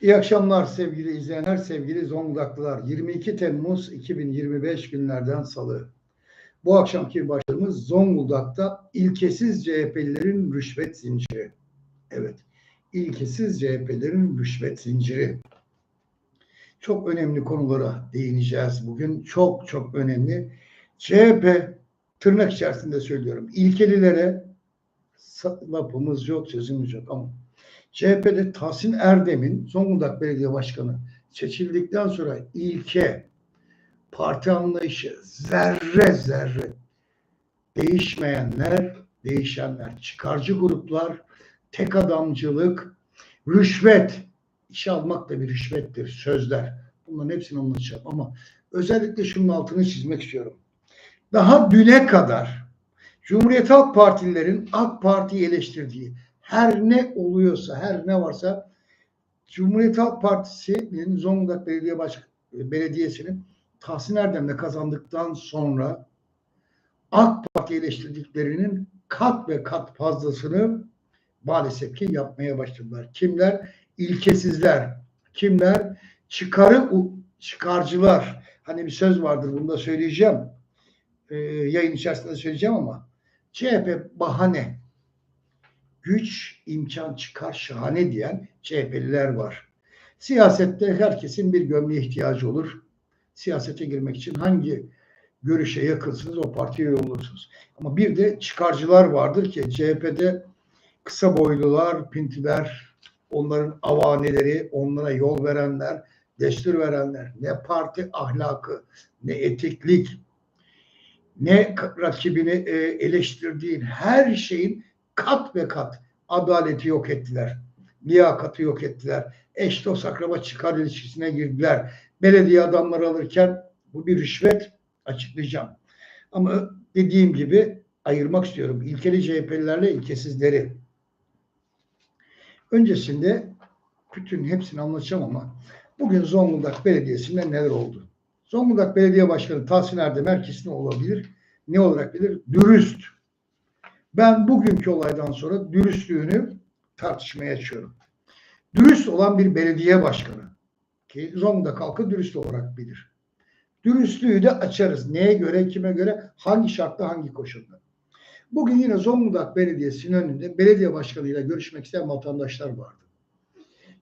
İyi akşamlar sevgili izleyenler, sevgili Zonguldaklılar. 22 Temmuz 2025 günlerden salı. Bu akşamki başlığımız Zonguldak'ta ilkesiz CHP'lilerin rüşvet zinciri. Evet, ilkesiz CHP'lerin rüşvet zinciri. Çok önemli konulara değineceğiz bugün. Çok çok önemli. CHP tırnak içerisinde söylüyorum. İlkelilere lafımız yok, sözümüz yok ama CHP'de Tahsin Erdem'in Zonguldak Belediye Başkanı seçildikten sonra ilke parti anlayışı zerre zerre değişmeyenler, değişenler, çıkarcı gruplar, tek adamcılık, rüşvet, işe almak da bir rüşvettir, sözler. Bunların hepsini anlatacağım ama özellikle şunun altını çizmek istiyorum. Daha düne kadar Cumhuriyet Halk Partililerin AK Parti'yi eleştirdiği her ne oluyorsa, her ne varsa Cumhuriyet Halk Partisi'nin Zonguldak Belediye Baş Belediyesi'nin Tahsin Erdem'le kazandıktan sonra AK Parti eleştirdiklerinin kat ve kat fazlasını maalesef ki yapmaya başladılar. Kimler? İlkesizler. Kimler? Çıkarı çıkarcılar. Hani bir söz vardır bunu da söyleyeceğim. Ee, yayın içerisinde söyleyeceğim ama CHP bahane güç, imkan çıkar şahane diyen CHP'liler var. Siyasette herkesin bir gömleğe ihtiyacı olur. Siyasete girmek için hangi görüşe yakınsınız o partiye olursunuz. Ama bir de çıkarcılar vardır ki CHP'de kısa boylular, pintiler, onların avaneleri, onlara yol verenler, destur verenler, ne parti ahlakı, ne etiklik, ne rakibini e, eleştirdiğin her şeyin kat ve kat adaleti yok ettiler. Liyakatı yok ettiler. Eş dost akraba çıkar ilişkisine girdiler. Belediye adamları alırken bu bir rüşvet açıklayacağım. Ama dediğim gibi ayırmak istiyorum. İlkeli CHP'lilerle ilkesizleri. Öncesinde bütün hepsini anlatacağım ama bugün Zonguldak Belediyesi'nde neler oldu? Zonguldak Belediye Başkanı Tahsin Erdem herkes ne olabilir? Ne olarak bilir? Dürüst. Ben bugünkü olaydan sonra dürüstlüğünü tartışmaya açıyorum. Dürüst olan bir belediye başkanı ki Zonguldak halkı dürüst olarak bilir. Dürüstlüğü de açarız. Neye göre, kime göre, hangi şartta, hangi koşulda. Bugün yine Zonguldak Belediyesi'nin önünde belediye başkanıyla görüşmek isteyen vatandaşlar vardı.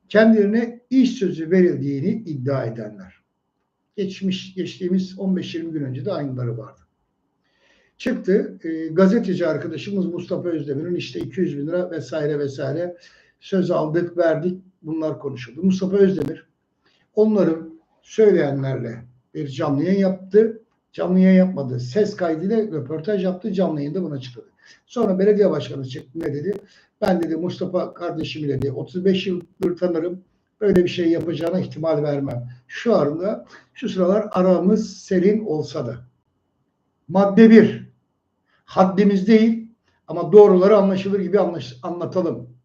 Kendilerine iş sözü verildiğini iddia edenler. Geçmiş, geçtiğimiz 15-20 gün önce de aynıları vardı. Çıktı e, gazeteci arkadaşımız Mustafa Özdemir'in işte 200 bin lira vesaire vesaire söz aldık verdik bunlar konuşuldu. Mustafa Özdemir onları söyleyenlerle bir canlı yayın yaptı. Canlı yayın yapmadı. Ses kaydıyla röportaj yaptı. Canlı yayında bunu açıkladı. Sonra belediye başkanı çıktı ne dedi? Ben dedi Mustafa kardeşimi dedi 35 yıldır tanırım. Böyle bir şey yapacağına ihtimal vermem. Şu anda şu sıralar aramız serin olsa da. Madde bir. Haddimiz değil ama doğruları anlaşılır gibi anlaş, anlatalım.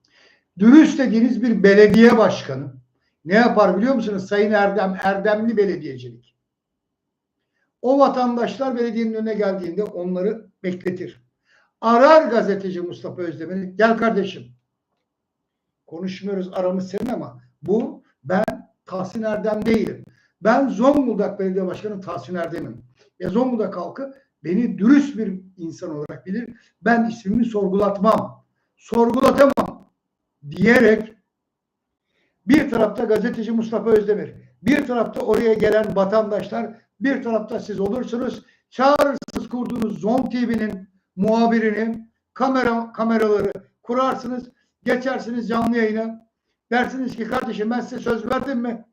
Dürüst dediğiniz bir belediye başkanı ne yapar biliyor musunuz? Sayın Erdem, Erdemli belediyecilik. O vatandaşlar belediyenin önüne geldiğinde onları bekletir. Arar gazeteci Mustafa Özdemir'i. Gel kardeşim. Konuşmuyoruz aramız senin ama bu ben Tahsin Erdem değilim. Ben Zonguldak Belediye Başkanı Tahsin Erdem'im. Ve Zonguldak halkı beni dürüst bir insan olarak bilir. Ben ismimi sorgulatmam. Sorgulatamam diyerek bir tarafta gazeteci Mustafa Özdemir, bir tarafta oraya gelen vatandaşlar, bir tarafta siz olursunuz. Çağırırsınız kurduğunuz Zon TV'nin muhabirini, kamera kameraları kurarsınız, geçersiniz canlı yayına. Dersiniz ki kardeşim ben size söz verdim mi?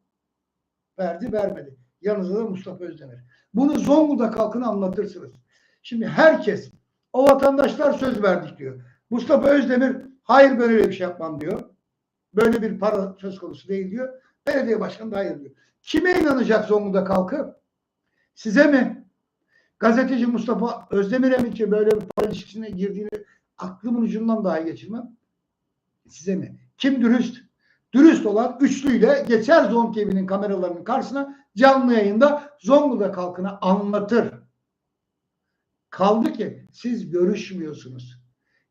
Verdi vermedi. Yanınızda da Mustafa Özdemir. Bunu Zonguldak halkına anlatırsınız. Şimdi herkes o vatandaşlar söz verdik diyor. Mustafa Özdemir hayır böyle bir şey yapmam diyor. Böyle bir para söz konusu değil diyor. Belediye başkanı da hayır diyor. Kime inanacak Zonguldak halkı? Size mi? Gazeteci Mustafa Özdemir'e mi ki böyle bir para ilişkisine girdiğini aklımın ucundan daha geçirmem? Size mi? Kim dürüst? Dürüst olan üçlüyle geçer Zon TV'nin kameralarının karşısına canlı yayında Zonguldak halkına anlatır. Kaldı ki siz görüşmüyorsunuz.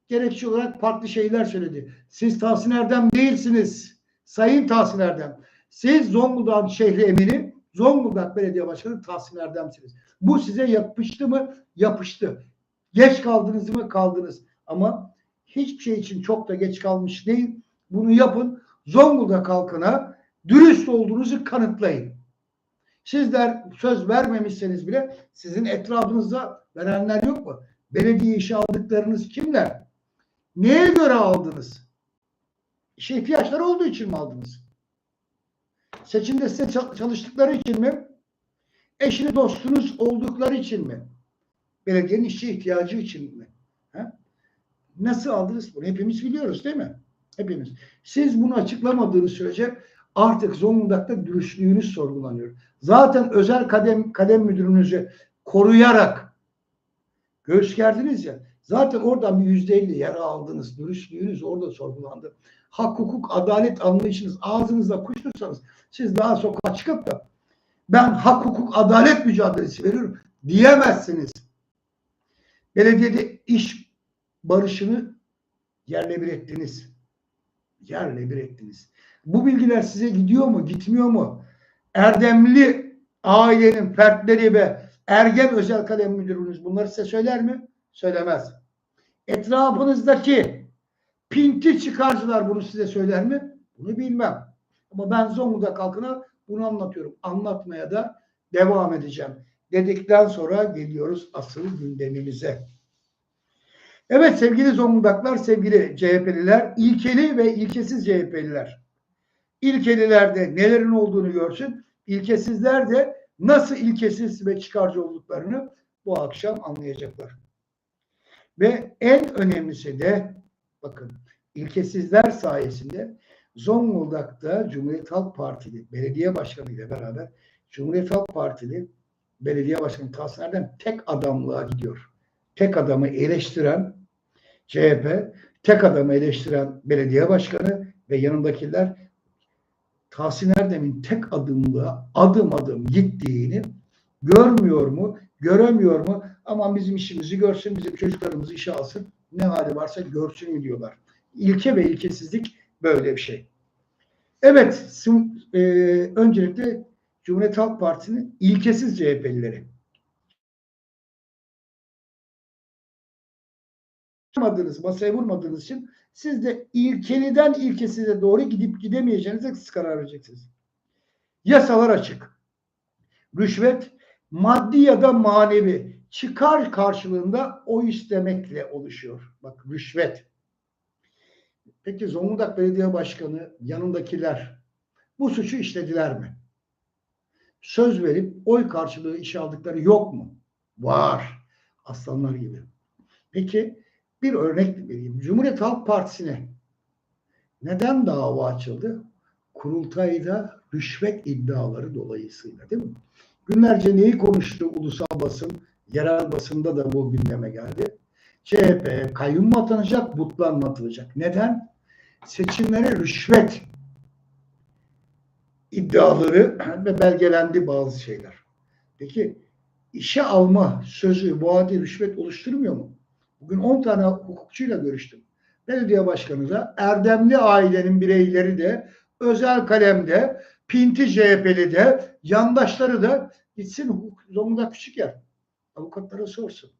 Gerekçe olarak farklı şeyler söyledi. Siz Tahsin Erdem değilsiniz. Sayın Tahsin Erdem. Siz Zonguldak şehri emini, Zonguldak Belediye Başkanı Tahsin Erdem'siniz. Bu size yapıştı mı? Yapıştı. Geç kaldınız mı? Kaldınız. Ama hiçbir şey için çok da geç kalmış değil. Bunu yapın. Zonguldak halkına dürüst olduğunuzu kanıtlayın. Sizler söz vermemişseniz bile sizin etrafınızda verenler yok mu? Belediye işi aldıklarınız kimler? Neye göre aldınız? İşe ihtiyaçları olduğu için mi aldınız? Seçimde size çal- çalıştıkları için mi? Eşini dostunuz oldukları için mi? Belediyenin işçi ihtiyacı için mi? Ha? Nasıl aldınız bunu? Hepimiz biliyoruz değil mi? Hepimiz. Siz bunu açıklamadığınız sürece artık Zonguldak'ta dürüstlüğünüz sorgulanıyor. Zaten özel kadem, kadem müdürünüzü koruyarak göğüs gerdiniz ya. Zaten oradan bir yüzde elli yara aldınız. Dürüstlüğünüz orada sorgulandı. Hak, hukuk, adalet anlayışınız ağzınızda kuştursanız siz daha sokağa çıkıp da ben hak, hukuk, adalet mücadelesi veriyorum diyemezsiniz. Belediyede iş barışını yerle bir ettiniz. Yerle bir ettiniz. Bu bilgiler size gidiyor mu, gitmiyor mu? Erdemli ailenin fertleri ve ergen özel kalem müdürünüz bunları size söyler mi? Söylemez. Etrafınızdaki pinti çıkarcılar bunu size söyler mi? Bunu bilmem. Ama ben Zonguldak halkına bunu anlatıyorum. Anlatmaya da devam edeceğim. Dedikten sonra geliyoruz asıl gündemimize. Evet sevgili Zonguldaklar, sevgili CHP'liler, ilkeli ve ilkesiz CHP'liler. İlkeliler de nelerin olduğunu görsün, ilkesizler de nasıl ilkesiz ve çıkarcı olduklarını bu akşam anlayacaklar. Ve en önemlisi de bakın ilkesizler sayesinde Zonguldak'ta Cumhuriyet Halk Partili belediye başkanı ile beraber Cumhuriyet Halk Partili belediye başkanı Tahsin tek adamlığa gidiyor. Tek adamı eleştiren CHP, tek adamı eleştiren belediye başkanı ve yanındakiler Tahsin Erdem'in tek adımla adım adım gittiğini görmüyor mu, göremiyor mu? Aman bizim işimizi görsün, bizim çocuklarımızı işe alsın, ne hali varsa görsün diyorlar. İlke ve ilkesizlik böyle bir şey. Evet, e, öncelikle Cumhuriyet Halk Partisi'nin ilkesiz CHP'lileri. Vurmadığınız, masaya vurmadığınız için siz de ilkeliden ilkesize doğru gidip gidemeyeceğinize siz karar vereceksiniz. Yasalar açık. Rüşvet maddi ya da manevi çıkar karşılığında o istemekle oluşuyor. Bak rüşvet. Peki Zonguldak Belediye Başkanı yanındakiler bu suçu işlediler mi? Söz verip oy karşılığı iş aldıkları yok mu? Var. Aslanlar gibi. Peki bir örnek vereyim. Cumhuriyet Halk Partisi'ne neden dava açıldı? Kurultayda rüşvet iddiaları dolayısıyla değil mi? Günlerce neyi konuştu ulusal basın, yerel basında da bu gündeme geldi. CHP kayyum mu atanacak, butlan mı atılacak? Neden? Seçimlere rüşvet iddiaları ve belgelendi bazı şeyler. Peki işe alma sözü bu adi rüşvet oluşturmuyor mu? Bugün 10 tane hukukçuyla görüştüm. Belediye başkanı da Erdemli ailenin bireyleri de özel kalemde Pinti CHP'li de yandaşları da gitsin hukuk Zonguldak küçük yer. Avukatlara sorsun.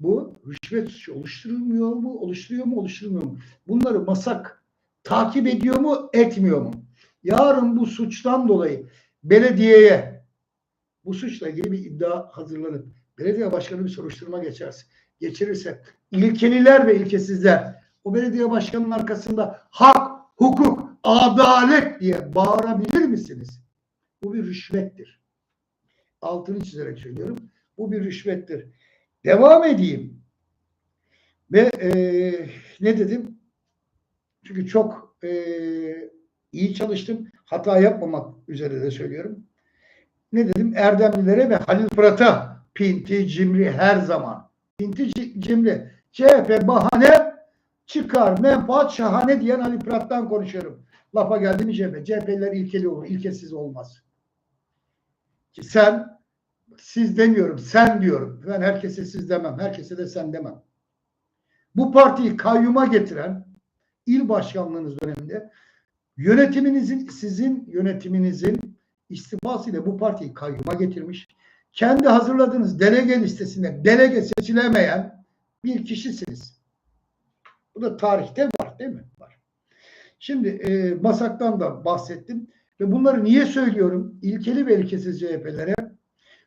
Bu rüşvet suçu oluşturulmuyor mu? Oluşturuyor mu? Oluşturmuyor mu? Bunları masak takip ediyor mu? Etmiyor mu? Yarın bu suçtan dolayı belediyeye bu suçla ilgili bir iddia hazırlanıp belediye başkanı bir soruşturma geçerse geçirirse ilkeliler ve ilkesizler o belediye başkanının arkasında hak, hukuk, adalet diye bağırabilir misiniz? Bu bir rüşvettir. Altını çizerek söylüyorum. Bu bir rüşvettir. Devam edeyim. Ve e, ne dedim? Çünkü çok e, iyi çalıştım. Hata yapmamak üzere de söylüyorum. Ne dedim? Erdemlilere ve Halil Fırat'a pinti, cimri her zaman. Pinti, ci- cimri. CHP bahane çıkar, menfaat şahane diyen Ali Fırat'tan konuşuyorum. Lafa geldi mi CHP? CHP'liler ilkeli olur, ilkesiz olmaz. Sen, siz demiyorum, sen diyorum. Ben herkese siz demem, herkese de sen demem. Bu partiyi kayyuma getiren il başkanlığınız döneminde Yönetiminizin, sizin yönetiminizin istifasıyla bu partiyi kayyuma getirmiş. Kendi hazırladığınız delege listesinde delege seçilemeyen bir kişisiniz. Bu da tarihte var değil mi? Var. Şimdi e, Masak'tan da bahsettim. Ve bunları niye söylüyorum? İlkeli ve ilkesiz CHP'lere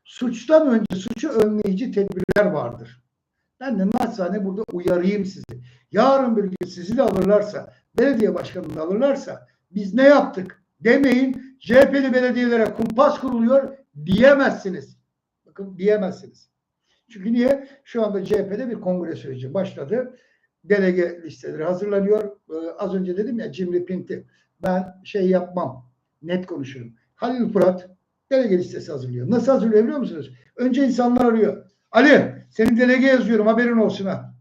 suçtan önce suçu önleyici tedbirler vardır. Ben de naçizane burada uyarayım sizi. Yarın bir gün sizi de alırlarsa, belediye başkanını alırlarsa biz ne yaptık demeyin. CHP'li belediyelere kumpas kuruluyor diyemezsiniz. Bakın diyemezsiniz. Çünkü niye? Şu anda CHP'de bir kongre süreci başladı. Delege listeleri hazırlanıyor. Ee, az önce dedim ya Cimri Pinti. Ben şey yapmam. Net konuşurum. Halil Fırat delege listesi hazırlıyor. Nasıl hazırlıyor biliyor musunuz? Önce insanlar arıyor. Ali seni delege yazıyorum haberin olsun ha.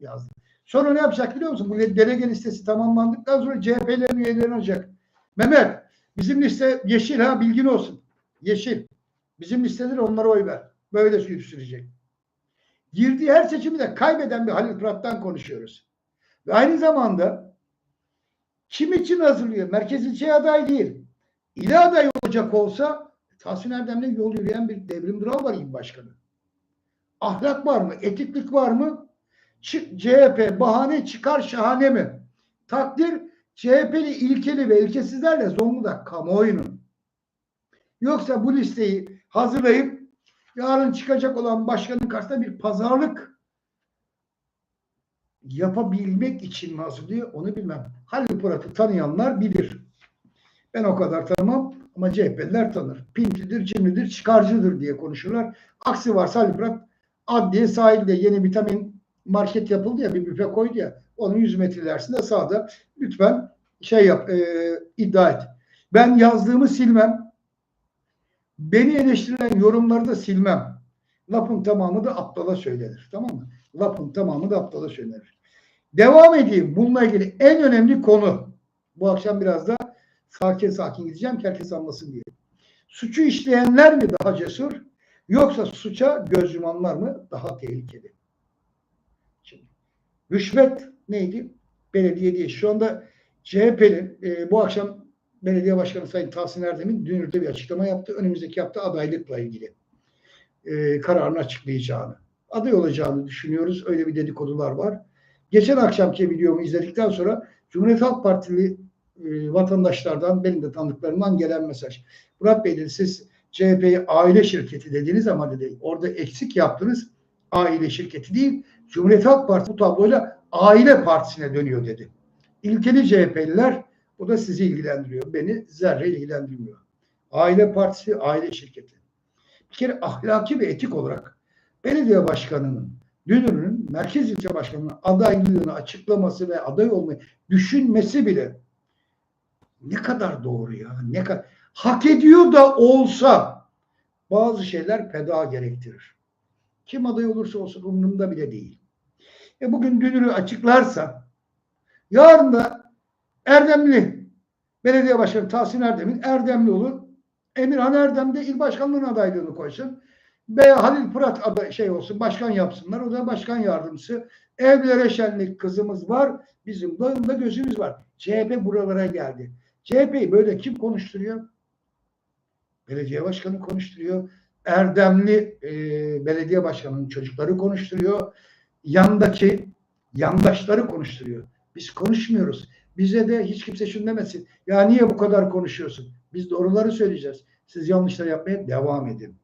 Yazdı. Sonra ne yapacak biliyor musun? Bu delege listesi tamamlandıktan sonra CHP'lerin üyelerini alacak. Mehmet bizim liste yeşil ha bilgin olsun. Yeşil. Bizim listeler onlara oy ver. Böyle sürecek. Girdiği her seçimi de kaybeden bir Halil Fırat'tan konuşuyoruz. Ve aynı zamanda kim için hazırlıyor? Merkez ilçe aday değil. İle aday olacak olsa Tahsin Erdem'le yol yürüyen bir devrim dural var il başkanı. Ahlak var mı? Etiklik var mı? Ç- CHP bahane çıkar şahane mi? Takdir CHP'li ilkeli ve ilkesizlerle Zonguldak kamuoyunun. Yoksa bu listeyi hazırlayıp yarın çıkacak olan başkanın karşısında bir pazarlık yapabilmek için mi hazırlıyor onu bilmem. Halil Polat'ı tanıyanlar bilir. Ben o kadar tanımam ama CHP'liler tanır. Pintidir, cimridir, çıkarcıdır diye konuşurlar. Aksi varsa Halil Polat adliye sahilde yeni vitamin market yapıldı ya bir büfe koydu ya onun 100 metre ilerisinde sağda lütfen şey yap e, iddia et. Ben yazdığımı silmem. Beni eleştirilen yorumları da silmem. Lafın tamamı da aptala söylenir. Tamam mı? Lafın tamamı da aptala söylenir. Devam edeyim. Bununla ilgili en önemli konu. Bu akşam biraz da sakin sakin gideceğim ki herkes anlasın diye. Suçu işleyenler mi daha cesur yoksa suça göz yumanlar mı daha tehlikeli? Şimdi, rüşvet neydi? Belediye değil. Şu anda CHP'nin e, bu akşam Belediye Başkanı Sayın Tahsin Erdem'in dünürde bir açıklama yaptı. Önümüzdeki hafta adaylıkla ilgili e, kararını açıklayacağını. Aday olacağını düşünüyoruz. Öyle bir dedikodular var. Geçen akşamki videomu izledikten sonra Cumhuriyet Halk Partili e, vatandaşlardan, benim de tanıdıklarımdan gelen mesaj. Murat Bey dedi siz CHP'yi aile şirketi dediniz ama dedi orada eksik yaptınız. Aile şirketi değil. Cumhuriyet Halk Partisi bu tabloyla aile partisine dönüyor dedi. İlkeli CHP'liler bu da sizi ilgilendiriyor. Beni zerre ilgilendirmiyor. Aile partisi, aile şirketi. Bir kere ahlaki ve etik olarak belediye başkanının, dünürünün merkez ilçe başkanının adaylığını açıklaması ve aday olmayı düşünmesi bile ne kadar doğru ya. Ne kadar hak ediyor da olsa bazı şeyler feda gerektirir. Kim aday olursa olsun umurumda bile değil. E bugün dünürü açıklarsa yarın da Erdemli belediye başkanı Tahsin Erdem'in Erdemli olur. Emirhan Erdem de il başkanlığına adaylığını koysun. Veya Halil Fırat aday şey olsun başkan yapsınlar. O da başkan yardımcısı. Evlere şenlik kızımız var. Bizim bağında gözümüz var. CHP buralara geldi. CHP'yi böyle kim konuşturuyor? Belediye başkanı konuşturuyor. Erdemli e, belediye başkanının çocukları konuşturuyor. Yandaki yandaşları konuşturuyor. Biz konuşmuyoruz. Bize de hiç kimse şunu demesin. Ya niye bu kadar konuşuyorsun? Biz doğruları söyleyeceğiz. Siz yanlışlar yapmaya devam edin.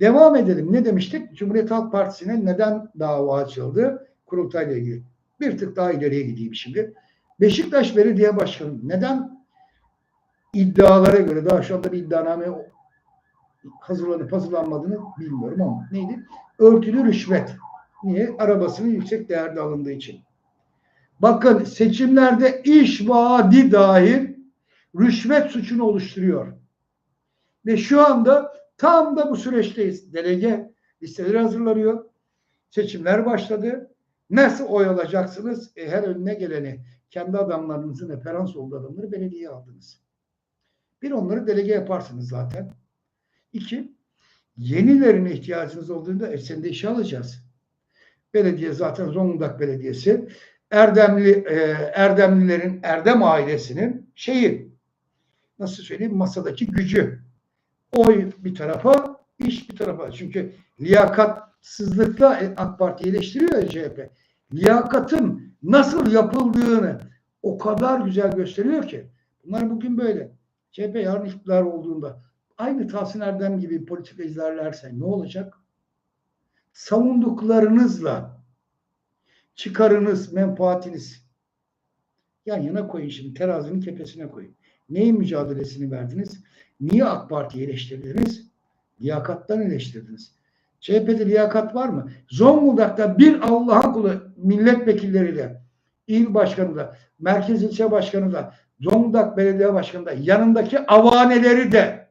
Devam edelim. Ne demiştik? Cumhuriyet Halk Partisi'ne neden dava açıldı? Kurultayla ilgili. Bir tık daha ileriye gideyim şimdi. Beşiktaş Belediye Başkanı neden iddialara göre daha şu anda bir iddianame hazırlanıp hazırlanmadığını bilmiyorum ama neydi? Örtülü rüşvet. Niye? Arabasının yüksek değerde alındığı için. Bakın seçimlerde iş vaadi dahil rüşvet suçunu oluşturuyor. Ve şu anda tam da bu süreçteyiz. Delege listeleri hazırlanıyor. Seçimler başladı. Nasıl oy alacaksınız? E, her önüne geleni kendi adamlarınızın referans olduğu adamları belediyeye aldınız. Bir onları delege yaparsınız zaten. İki, yenilerine ihtiyacınız olduğunda Esen'de işe alacağız. Belediye zaten Zonguldak Belediyesi Erdemli e, Erdemlilerin Erdem ailesinin şeyi nasıl söyleyeyim masadaki gücü. Oy bir tarafa, iş bir tarafa. Çünkü liyakatsızlıkla AK Parti eleştiriyor ya CHP. Liyakatın nasıl yapıldığını o kadar güzel gösteriyor ki. Bunlar bugün böyle. CHP yarın iktidar olduğunda aynı Tahsin Erdem gibi politika izlerlerse ne olacak? Savunduklarınızla çıkarınız, menfaatiniz yan yana koyun şimdi terazinin kefesine koyun. Neyin mücadelesini verdiniz? Niye AK Parti'yi eleştirdiniz? Liyakattan eleştirdiniz. CHP'de liyakat var mı? Zonguldak'ta bir Allah'ın kulu milletvekilleriyle, il başkanı da, merkez ilçe başkanı da, Zonguldak belediye başkanı da, yanındaki avaneleri de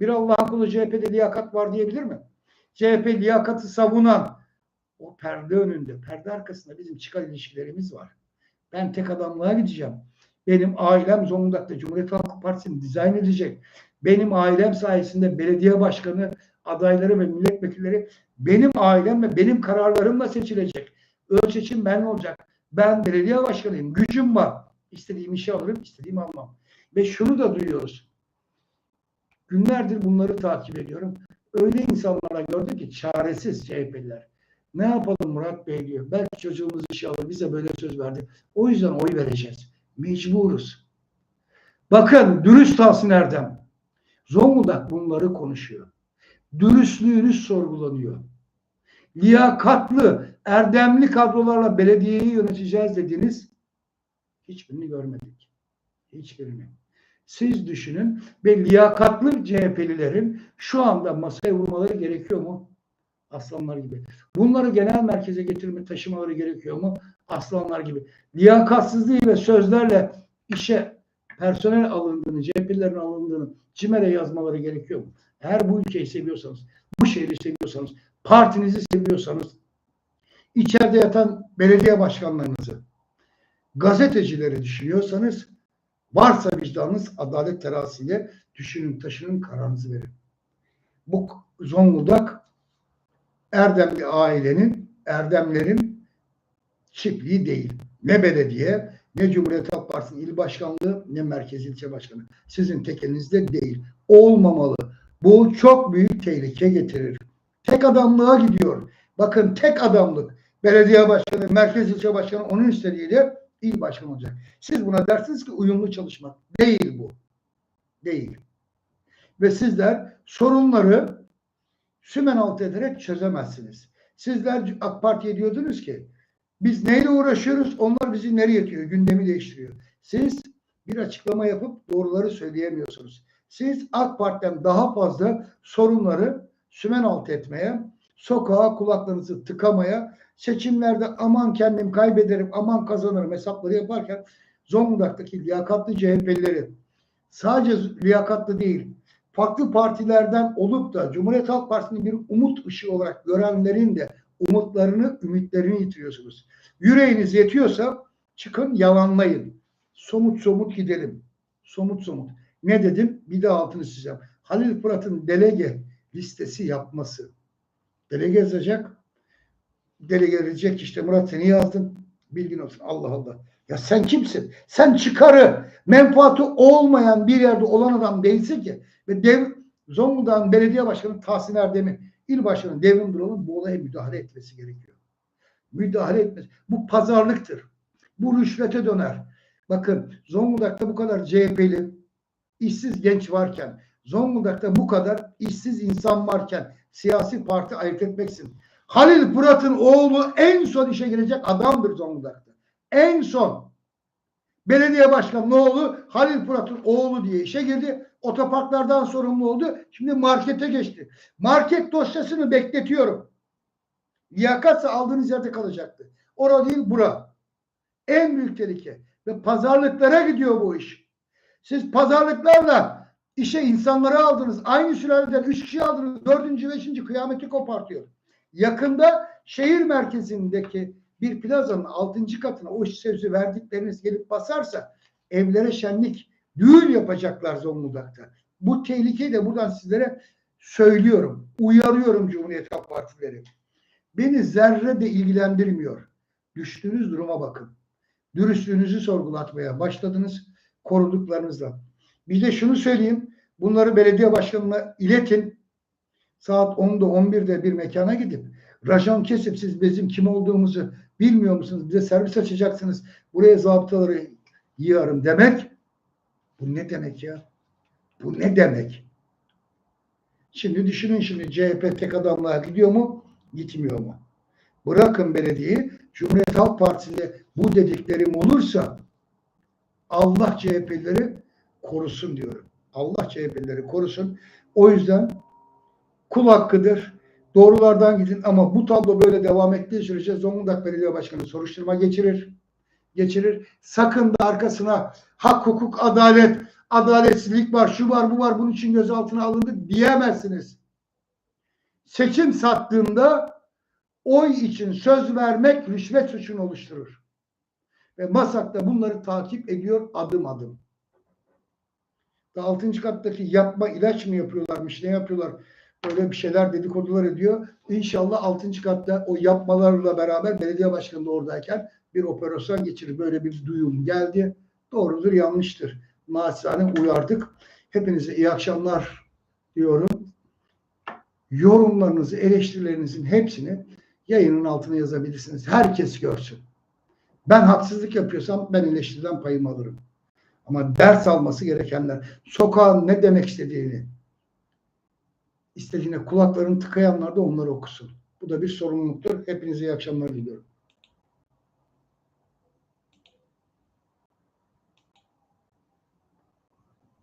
bir Allah'ın kulu CHP'de liyakat var diyebilir mi? CHP liyakatı savunan o perde önünde, perde arkasında bizim çıkar ilişkilerimiz var. Ben tek adamlığa gideceğim. Benim ailem Zonguldak'ta Cumhuriyet Halk Partisi'ni dizayn edecek. Benim ailem sayesinde belediye başkanı adayları ve milletvekilleri benim ailem ve benim kararlarımla seçilecek. Ön ben olacak. Ben belediye başkanıyım. Gücüm var. İstediğim işi alırım, istediğimi almam. Ve şunu da duyuyoruz. Günlerdir bunları takip ediyorum. Öyle insanlara gördüm ki çaresiz CHP'liler. Ne yapalım Murat Bey diyor. Belki çocuğumuz işi alır. Bize böyle söz verdi. O yüzden oy vereceğiz. Mecburuz. Bakın dürüst Tahsin Erdem. Zonguldak bunları konuşuyor. Dürüstlüğünüz sorgulanıyor. Liyakatlı, erdemli kadrolarla belediyeyi yöneteceğiz dediniz. Hiçbirini görmedik. Hiçbirini. Siz düşünün ve liyakatlı CHP'lilerin şu anda masaya vurmaları gerekiyor mu? Aslanlar gibi. Bunları genel merkeze getirme taşımaları gerekiyor mu? Aslanlar gibi. Liyakatsızlığı ve sözlerle işe personel alındığını, CHP'lerin alındığını CİMER'e yazmaları gerekiyor mu? Eğer bu ülkeyi seviyorsanız, bu şehri seviyorsanız, partinizi seviyorsanız, içeride yatan belediye başkanlarınızı, gazetecileri düşünüyorsanız, varsa vicdanınız adalet terazisiyle düşünün, taşının kararınızı verin. Bu Zonguldak Erdemli ailenin, Erdemlerin çiftliği değil. Ne belediye, ne Cumhuriyet Halk Partisi il başkanlığı, ne merkez ilçe başkanı. Sizin tek elinizde değil. Olmamalı. Bu çok büyük tehlike getirir. Tek adamlığa gidiyor. Bakın tek adamlık. Belediye başkanı, merkez ilçe başkanı onun istediğiyle il başkanı olacak. Siz buna dersiniz ki uyumlu çalışmak. Değil bu. Değil. Ve sizler sorunları sümen alt ederek çözemezsiniz. Sizler AK Parti'ye diyordunuz ki biz neyle uğraşıyoruz? Onlar bizi nereye yetiyor? Gündemi değiştiriyor. Siz bir açıklama yapıp doğruları söyleyemiyorsunuz. Siz AK Parti'den daha fazla sorunları sümen alt etmeye, sokağa kulaklarınızı tıkamaya, seçimlerde aman kendim kaybederim, aman kazanırım hesapları yaparken Zonguldak'taki liyakatlı CHP'lileri sadece liyakatlı değil, farklı partilerden olup da Cumhuriyet Halk Partisi'nin bir umut ışığı olarak görenlerin de umutlarını, ümitlerini yitiriyorsunuz. Yüreğiniz yetiyorsa çıkın yalanlayın. Somut somut gidelim. Somut somut. Ne dedim? Bir daha altını çizeceğim. Halil Fırat'ın delege listesi yapması. Delege yazacak. Delege diyecek işte Murat seni yazdın. Bilgin olsun. Allah Allah. Ya sen kimsin? Sen çıkarı, menfaati olmayan bir yerde olan adam değilsin ki. Ve dev, Zonguldak'ın belediye başkanı Tahsin Erdem'in, il başkanı Devrim Dural'ın bu olaya müdahale etmesi gerekiyor. Müdahale etmesi. Bu pazarlıktır. Bu rüşvete döner. Bakın Zonguldak'ta bu kadar CHP'li işsiz genç varken, Zonguldak'ta bu kadar işsiz insan varken siyasi parti ayırt etmeksin. Halil Fırat'ın oğlu en son işe girecek adamdır Zonguldak'ta. En son. Belediye başkanı oğlu Halil Fırat'ın oğlu diye işe girdi. Otoparklardan sorumlu oldu. Şimdi markete geçti. Market dosyasını bekletiyorum. Liyakatsa aldığınız yerde kalacaktı. Orada değil bura. En büyük tehlike. Ve pazarlıklara gidiyor bu iş. Siz pazarlıklarla işe insanları aldınız. Aynı sülaleden üç kişi aldınız. Dördüncü, beşinci kıyameti kopartıyor. Yakında şehir merkezindeki bir plazanın altıncı katına o sözü verdikleriniz gelip basarsa evlere şenlik, düğün yapacaklar Zonguldak'ta. Bu tehlikeyi de buradan sizlere söylüyorum. Uyarıyorum Cumhuriyet Halk Partileri. Beni zerre de ilgilendirmiyor. Düştüğünüz duruma bakın. Dürüstlüğünüzü sorgulatmaya başladınız koruduklarınızla. Bir de şunu söyleyeyim. Bunları belediye başkanına iletin. Saat 10'da 11'de bir mekana gidip rajon kesip siz bizim kim olduğumuzu bilmiyor musunuz? Bize servis açacaksınız. Buraya zabıtaları yığarım demek. Bu ne demek ya? Bu ne demek? Şimdi düşünün şimdi CHP tek adamlığa gidiyor mu? Gitmiyor mu? Bırakın belediyeyi. Cumhuriyet Halk Partisi'nde bu dediklerim olursa Allah CHP'leri korusun diyorum. Allah CHP'leri korusun. O yüzden kul hakkıdır. Doğrulardan gidin ama bu tablo böyle devam ettiği sürece Zonguldak Belediye Başkanı soruşturma geçirir. Geçirir. Sakın da arkasına hak, hukuk, adalet, adaletsizlik var, şu var, bu var, bunun için gözaltına alındı diyemezsiniz. Seçim sattığında oy için söz vermek rüşvet suçunu oluşturur. Ve Masak da bunları takip ediyor adım adım. Altıncı kattaki yapma ilaç mı yapıyorlarmış, ne yapıyorlar? Böyle bir şeyler dedikodular ediyor. İnşallah altıncı katta o yapmalarla beraber belediye başkanı da oradayken bir operasyon geçirir. Böyle bir duyum geldi. Doğrudur, yanlıştır. Naçizane uyardık. Hepinize iyi akşamlar diyorum. Yorumlarınızı, eleştirilerinizin hepsini yayının altına yazabilirsiniz. Herkes görsün. Ben haksızlık yapıyorsam ben eleştiriden payımı alırım. Ama ders alması gerekenler, sokağın ne demek istediğini, istediğine kulaklarını tıkayanlar da onları okusun. Bu da bir sorumluluktur. Hepinize iyi akşamlar diliyorum.